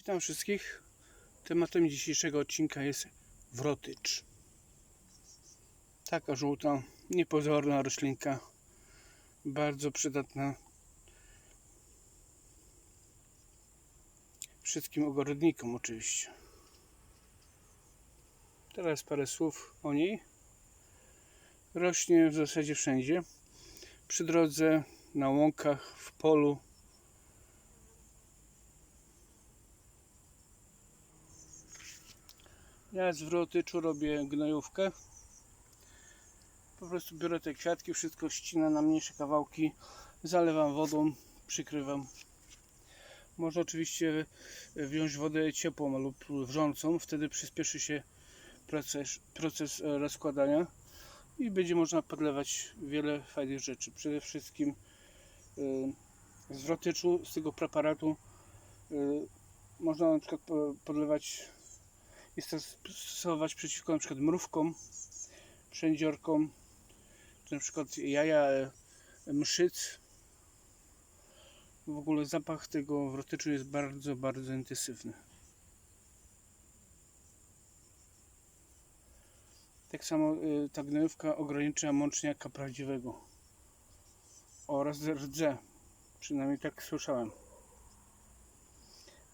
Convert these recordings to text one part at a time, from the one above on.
Witam wszystkich. Tematem dzisiejszego odcinka jest wrotycz. Taka żółta, niepozorna roślinka. Bardzo przydatna wszystkim ogrodnikom oczywiście. Teraz parę słów o niej. Rośnie w zasadzie wszędzie. Przy drodze, na łąkach, w polu, Ja z wrotyczu robię gnojówkę. Po prostu biorę te kwiatki, wszystko ścinam na mniejsze kawałki, zalewam wodą, przykrywam. Można oczywiście wziąć wodę ciepłą lub wrzącą, wtedy przyspieszy się proces, proces e, rozkładania i będzie można podlewać wiele fajnych rzeczy. Przede wszystkim e, z wrotyczu, z tego preparatu e, można na przykład po- podlewać to stosować przeciwko na przykład mrówkom, przędziorkom, czy na przykład jaja e, mszyc. W ogóle zapach tego wrotyczu jest bardzo, bardzo intensywny. Tak samo y, ta gnojówka ogranicza mączniaka prawdziwego oraz rdze. Przynajmniej tak słyszałem.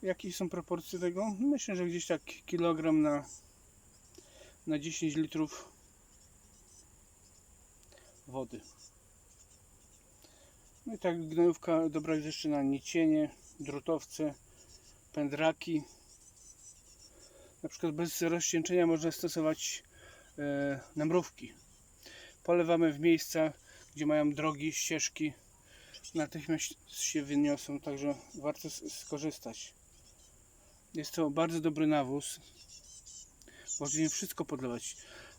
Jakie są proporcje tego? Myślę, że gdzieś tak kilogram na, na 10 litrów wody. No i tak gnojówka dobra jest jeszcze na nicienie, drutowce, pędraki. Na przykład bez rozcieńczenia można stosować e, na mrówki. Polewamy w miejsca, gdzie mają drogi, ścieżki. Natychmiast się wyniosą, także warto skorzystać. Jest to bardzo dobry nawóz. Możemy wszystko podlewać.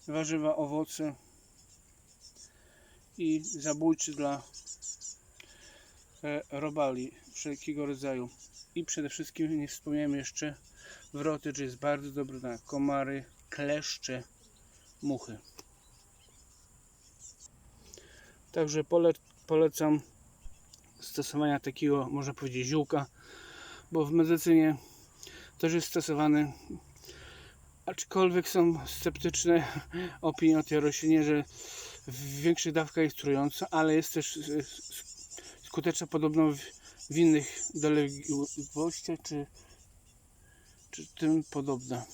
Warzywa, owoce i zabójczy dla e, robali wszelkiego rodzaju. I przede wszystkim nie wspomniałem jeszcze wroty, że jest bardzo dobry na komary, kleszcze, muchy. Także pole, polecam stosowania takiego, można powiedzieć, ziółka, bo w medycynie też jest stosowany. Aczkolwiek są sceptyczne opinie o tej roślinie, że w większych dawkach jest trująca, ale jest też e, skuteczna podobno w, innych dolegliwościach czy, czy tym podobna.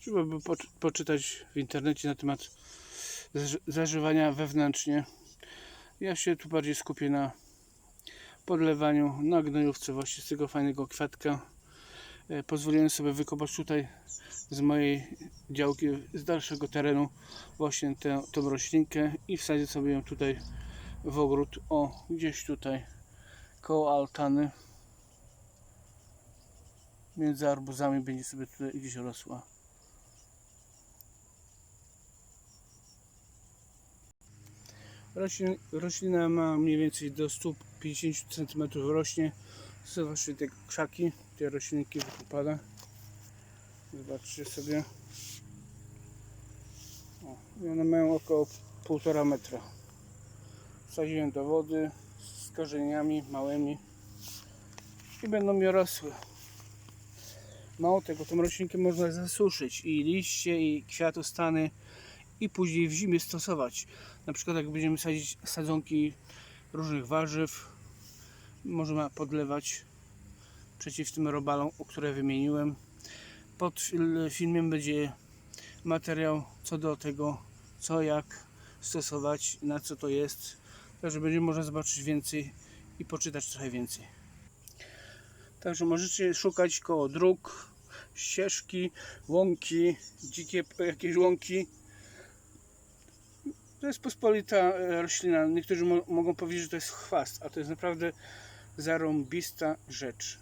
Trzeba by poczy- poczytać w internecie na temat zaż- zażywania wewnętrznie. Ja się tu bardziej skupię na podlewaniu na gnojówce właśnie z tego fajnego kwiatka. E, Pozwoliłem sobie wykopać tutaj z mojej działki, z dalszego terenu właśnie tę, tą roślinkę i wsadzić sobie ją tutaj w ogród, o gdzieś tutaj koło altany między arbuzami będzie sobie tutaj gdzieś rosła. Roślin, roślina ma mniej więcej do 150 cm rośnie. Właśnie te krzaki, te roślinki wypada. Zobaczcie sobie. O, i one mają około 1,5 metra. Wsadziłem do wody z korzeniami małymi i będą mi rosły. Mało tego, tą roślinkę można zasuszyć i liście, i kwiatostany i później w zimie stosować. Na przykład jak będziemy sadzić sadzonki różnych warzyw, możemy podlewać przeciw tym robalom, o które wymieniłem. Pod fil- filmem będzie materiał co do tego, co jak stosować, na co to jest. Także będzie można zobaczyć więcej i poczytać trochę więcej. Także możecie szukać koło dróg, ścieżki, łąki, dzikie jakieś łąki. To jest pospolita e, roślina. Niektórzy mo mogą powiedzieć, że to jest chwast, a to jest naprawdę zarąbista rzecz.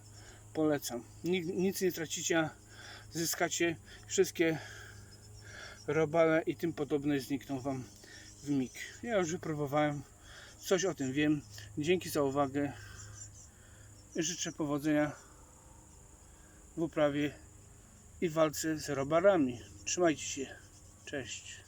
Polecam. Nic, nic nie tracicie, a zyskacie wszystkie robale i tym podobne znikną Wam w mig. Ja już wypróbowałem, coś o tym wiem. Dzięki za uwagę. Życzę powodzenia w uprawie i walce z robalami. Trzymajcie się. Cześć.